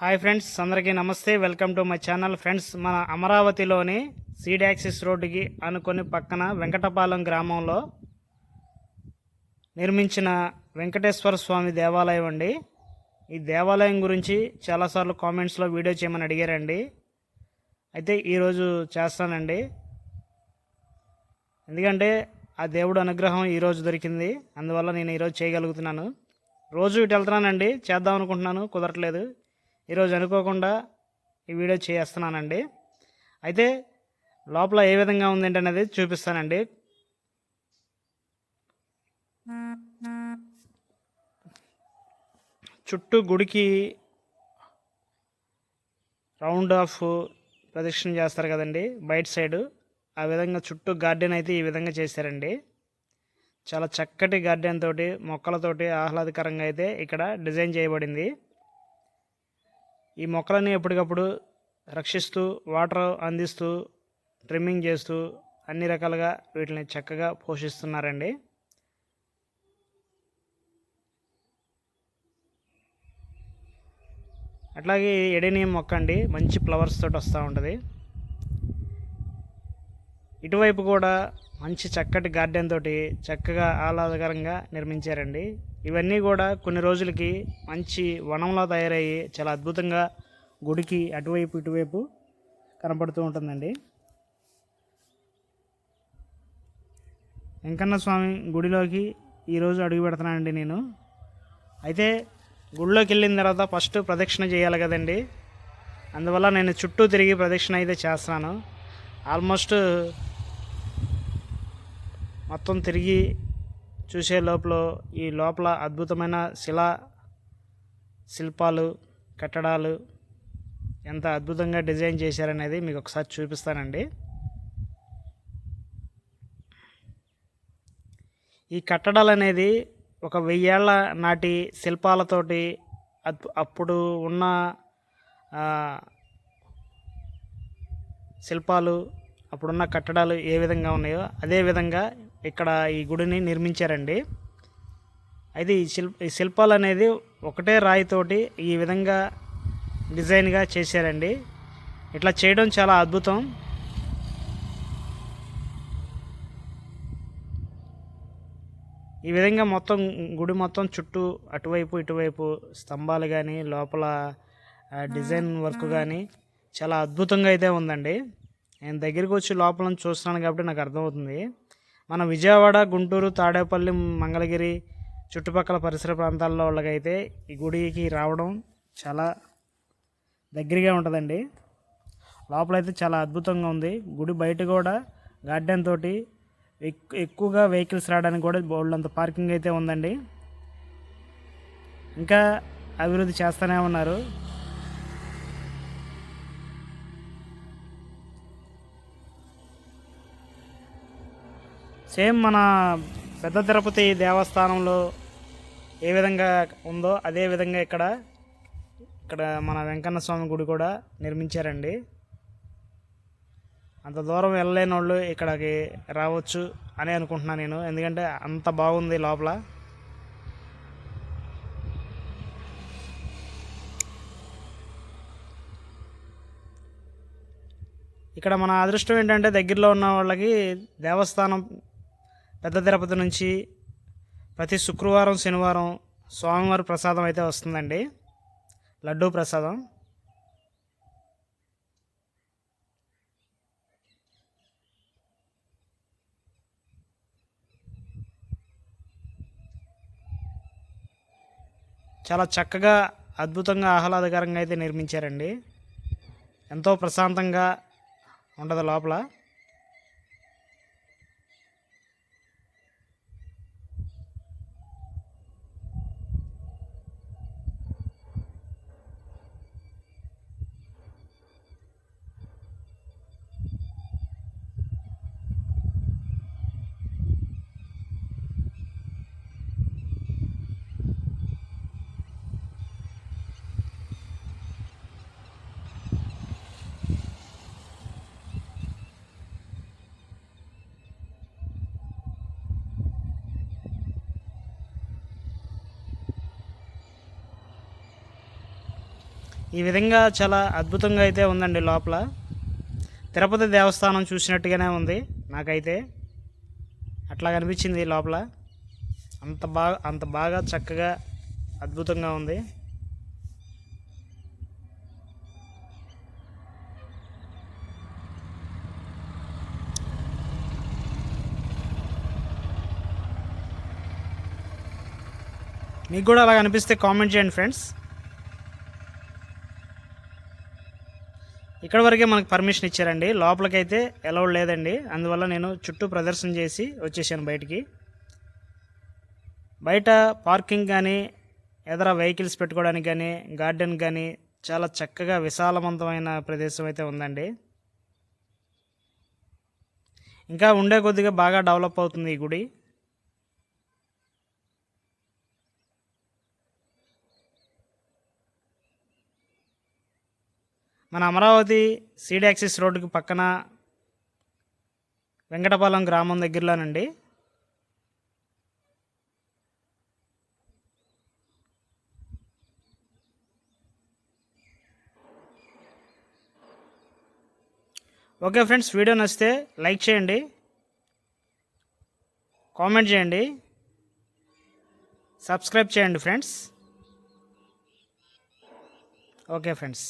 Hi friends అందరికీ నమస్తే. Welcome to my channel friends. మన అమరావతిలోని సీడాక్సిస్ రోడ్డుకి అనుకుని పక్కన వెంకటపాలెం గ్రామంలో నిర్మించిన వెంకటేశ్వర స్వామి దేవాలయం అండి. ఈ దేవాలయం గురించి చాలాసార్లు కామెంట్స్లో వీడియో చేయమని అడిగారండి. అయితే ఈరోజు చేస్తానండి. ఎందుకంటే ఆ దేవుడు అనుగ్రహం ఈరోజు దొరికింది. అందువల్ల నేను ఈరోజు చేయగలుగుతున్నాను. రోజు ఇటు వెళ్తున్నానండి. చేద్దాం అనుకుంటున్నాను. కుదరట్లేదు. ఈరోజు అనుకోకుండా ఈ వీడియో చేస్తున్నానండి. అయితే లోపల ఏ విధంగా ఉందంటే అనేది చూపిస్తానండి. చుట్టూ గుడికి రౌండ్ ఆఫ్ ప్రదక్షిణ చేస్తారు కదండి బయట సైడు. ఆ విధంగా చుట్టూ గార్డెన్ అయితే ఈ విధంగా చేశారండి. చాలా చక్కటి గార్డెన్ తోటి మొక్కలతోటి ఆహ్లాదకరంగా అయితే ఇక్కడ డిజైన్ చేయబడింది. ఈ మొక్కలని ఎప్పటికప్పుడు రక్షిస్తూ వాటర్ అందిస్తూ ట్రిమ్మింగ్ చేస్తూ అన్ని రకాలుగా వీటిని చక్కగా పోషిస్తున్నారండి. అట్లాగే ఎడేనియం మొక్క అండి మంచి ఫ్లవర్స్ తోటి వస్తూ ఉంటుంది. ఇటువైపు కూడా మంచి చక్కటి గార్డెన్ తోటి చక్కగా ఆహ్లాదకరంగా నిర్మించారండి. ఇవన్నీ కూడా కొన్ని రోజులకి మంచి వనంలో తయారయ్యి చాలా అద్భుతంగా గుడికి అటువైపు ఇటువైపు కనపడుతూ ఉంటుందండి. వెంకన్న స్వామి గుడిలోకి ఈరోజు అడుగు పెడుతున్నానండి నేను. అయితే గుడిలోకి వెళ్ళిన తర్వాత ఫస్ట్ ప్రదక్షిణ చేయాలి కదండి. అందువల్ల నేను చుట్టూ తిరిగి ప్రదక్షిణ అయితే చేస్తున్నాను. ఆల్మోస్ట్ మొత్తం తిరిగి చూసే లోపల ఈ లోపల అద్భుతమైన శిలా శిల్పాలు కట్టడాలు ఎంత అద్భుతంగా డిజైన్ చేశారనేది మీకు ఒకసారి చూపిస్తానండి. ఈ కట్టడాలు అనేది ఒక వెయ్యేళ్ళ నాటి శిల్పాలతోటి అప్పుడు ఉన్న శిల్పాలు అప్పుడున్న కట్టడాలు ఏ విధంగా ఉన్నాయో అదే విధంగా ఇక్కడ ఈ గుడిని నిర్మించారండి. అయితే ఈ శిల్ప ఈ శిల్పాలు అనేది ఒకటే రాయితోటి ఈ విధంగా డిజైన్గా చేశారండి. ఇట్లా చేయడం చాలా అద్భుతం. ఈ విధంగా మొత్తం గుడి మొత్తం చుట్టూ అటువైపు ఇటువైపు స్తంభాలు కానీ లోపల డిజైన్ వర్క్ కానీ చాలా అద్భుతంగా అయితే ఉందండి. నేను దగ్గరికి వచ్చి లోపల చూస్తున్నాను కాబట్టి నాకు అర్థమవుతుంది. మన విజయవాడ గుంటూరు తాడేపల్లి మంగళగిరి చుట్టుపక్కల పరిసర ప్రాంతాల్లో వాళ్ళకైతే ఈ గుడికి రావడం చాలా దగ్గరగా ఉంటుందండి. లోపలైతే చాలా అద్భుతంగా ఉంది. గుడి బయట కూడా గార్డెన్ తోటి ఎక్- ఎక్కువగా వెహికల్స్ రావడానికి కూడా బోల్డంత పార్కింగ్ అయితే ఉందండి. ఇంకా అభివృద్ధి చేస్తూనే ఉన్నారు. సేమ్ మన పెద్ద తిరుపతి దేవస్థానంలో ఏ విధంగా ఉందో అదే విధంగా ఇక్కడ ఇక్కడ మన వెంకన్న స్వామి గుడి కూడా నిర్మించారండి. అంత దూరం వెళ్ళలేని వాళ్ళు ఇక్కడికి రావచ్చు అని అనుకుంటున్నాను నేను. ఎందుకంటే అంత బాగుంది లోపల. ఇక్కడ మన అదృష్టం ఏంటంటే దగ్గరలో ఉన్న వాళ్ళకి దేవస్థానం పెద్ద తిరుపతి నుంచి ప్రతి శుక్రవారం శనివారం స్వామివారి ప్రసాదం అయితే వస్తుందండి. లడ్డూ ప్రసాదం. చాలా చక్కగా అద్భుతంగా ఆహ్లాదకరంగా అయితే నిర్మించారండి. ఎంతో ప్రశాంతంగా ఉండదు లోపల. ఈ విధంగా చాలా అద్భుతంగా అయితే ఉందండి లోపల. తిరుపతి దేవస్థానం చూసినట్టుగానే ఉంది నాకైతే. అట్లా కనిపించింది లోపల. అంత బాగా అంత బాగా చక్కగా అద్భుతంగా ఉంది. మీకు కూడా అలా అనిపిస్తే కామెంట్ చేయండి ఫ్రెండ్స్. ఇక్కడ వరకే మనకు పర్మిషన్ ఇచ్చారండి. లోపలికైతే అలౌడ్ లేదండి. అందువల్ల నేను చుట్టూ ప్రదర్శన చేసి వచ్చేసాను బయటికి. బయట పార్కింగ్ కానీ ఎదర వెహికల్స్ పెట్టుకోవడానికి కానీ గార్డెన్ కానీ చాలా చక్కగా విశాలవంతమైన ప్రదేశం అయితే ఉందండి. ఇంకా ఉండే కొద్దిగా బాగా డెవలప్ అవుతుంది ఈ గుడి. మన అమరావతి సీడాక్సిస్ రోడ్డుకి పక్కన వెంకటపాలెం గ్రామం దగ్గరలోనండి. ఓకే ఫ్రెండ్స్ వీడియో నచ్చితే లైక్ చేయండి కామెంట్ చేయండి సబ్స్క్రైబ్ చేయండి ఫ్రెండ్స్. Okay friends.